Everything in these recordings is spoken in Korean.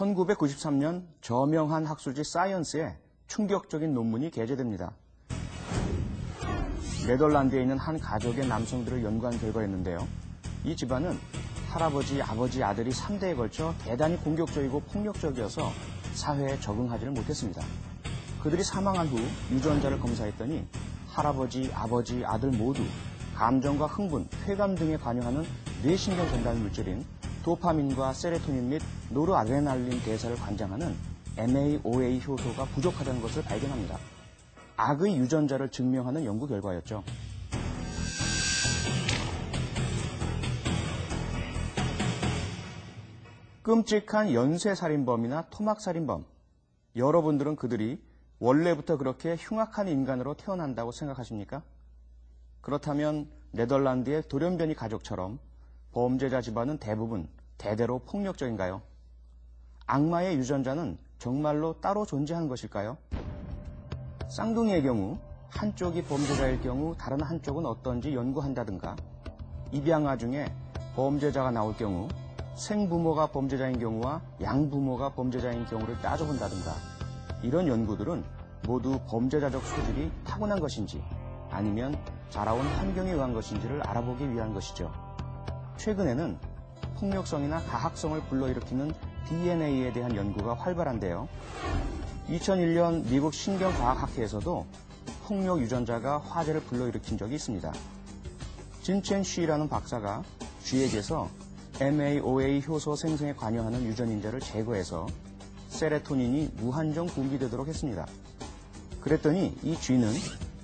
1993년 저명한 학술지 사이언스에 충격적인 논문이 게재됩니다. 네덜란드에 있는 한 가족의 남성들을 연구한 결과였는데요. 이 집안은 할아버지, 아버지, 아들이 3대에 걸쳐 대단히 공격적이고 폭력적이어서 사회에 적응하지를 못했습니다. 그들이 사망한 후 유전자를 검사했더니 할아버지, 아버지, 아들 모두 감정과 흥분, 쾌감 등에 관여하는 뇌신경 전달 물질인 도파민과 세레토닌 및 노르아드레날린 대사를 관장하는 MAOA 효소가 부족하다는 것을 발견합니다. 악의 유전자를 증명하는 연구 결과였죠. 끔찍한 연쇄살인범이나 토막살인범. 여러분들은 그들이 원래부터 그렇게 흉악한 인간으로 태어난다고 생각하십니까? 그렇다면 네덜란드의 돌연변이 가족처럼 범죄자 집안은 대부분 대대로 폭력적인가요? 악마의 유전자는 정말로 따로 존재하는 것일까요? 쌍둥이의 경우 한쪽이 범죄자일 경우 다른 한쪽은 어떤지 연구한다든가 입양아 중에 범죄자가 나올 경우 생부모가 범죄자인 경우와 양부모가 범죄자인 경우를 따져본다든가 이런 연구들은 모두 범죄자적 소질이 타고난 것인지 아니면 자라온 환경에 의한 것인지를 알아보기 위한 것이죠. 최근에는 폭력성이나 가학성을 불러일으키는 DNA에 대한 연구가 활발한데요. 2001년 미국 신경과학학회에서도 폭력 유전자가 화제를 불러일으킨 적이 있습니다. 진첸 쉬라는 박사가 쥐에게서 MAOA 효소 생성에 관여하는 유전인자를 제거해서 세레토닌이 무한정 분비되도록 했습니다. 그랬더니 이 쥐는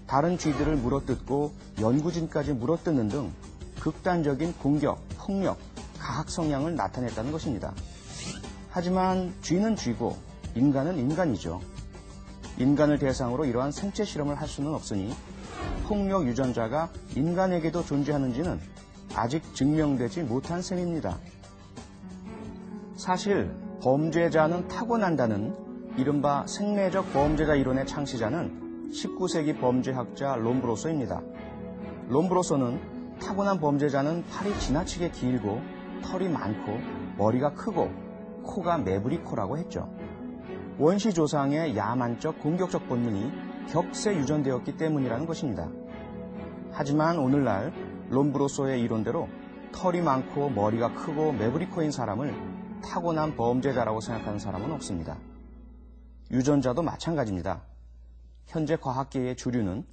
다른 쥐들을 물어뜯고 연구진까지 물어뜯는 등 극단적인 공격, 폭력, 가학 성향을 나타냈다는 것입니다. 하지만 쥐는 쥐고 인간은 인간이죠. 인간을 대상으로 이러한 생체 실험을 할 수는 없으니 폭력 유전자가 인간에게도 존재하는지는 아직 증명되지 못한 셈입니다. 사실 범죄자는 타고난다는 이른바 생매적 범죄자 이론의 창시자는 19세기 범죄학자 롬브로소입니다. 롬브로소는 타고난 범죄자는 팔이 지나치게 길고 털이 많고 머리가 크고 코가 매부리코라고 했죠. 원시 조상의 야만적 공격적 본능이 격세 유전되었기 때문이라는 것입니다. 하지만 오늘날 롬브로소의 이론대로 털이 많고 머리가 크고 매부리코인 사람을 타고난 범죄자라고 생각하는 사람은 없습니다. 유전자도 마찬가지입니다. 현재 과학계의 주류는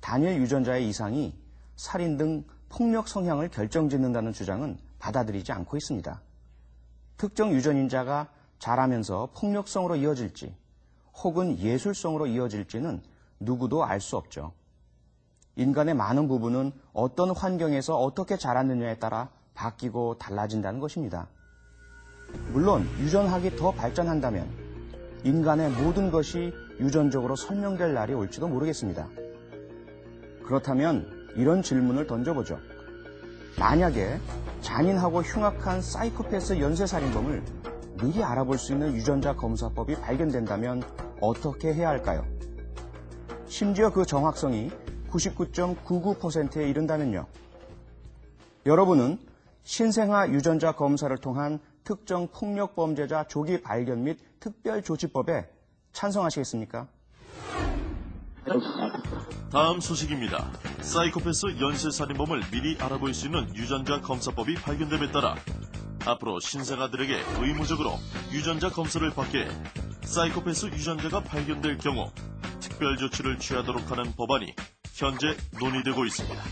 단일 유전자의 이상이 살인 등 폭력 성향을 결정짓는다는 주장은 받아들이지 않고 있습니다. 특정 유전인자가 자라면서 폭력성으로 이어질지 혹은 예술성으로 이어질지는 누구도 알 수 없죠. 인간의 많은 부분은 어떤 환경에서 어떻게 자랐느냐에 따라 바뀌고 달라진다는 것입니다. 물론 유전학이 더 발전한다면 인간의 모든 것이 유전적으로 설명될 날이 올지도 모르겠습니다. 그렇다면 이런 질문을 던져보죠. 만약에 잔인하고 흉악한 사이코패스 연쇄살인범을 미리 알아볼 수 있는 유전자 검사법이 발견된다면 어떻게 해야 할까요? 심지어 그 정확성이 99.99%에 이른다면요. 여러분은 신생아 유전자 검사를 통한 특정 폭력 범죄자 조기 발견 및 특별 조치법에 찬성하시겠습니까? 다음 소식입니다. 사이코패스 연쇄살인범을 미리 알아볼 수 있는 유전자 검사법이 발견됨에 따라 앞으로 신생아들에게 의무적으로 유전자 검사를 받게 사이코패스 유전자가 발견될 경우 특별 조치를 취하도록 하는 법안이 현재 논의되고 있습니다.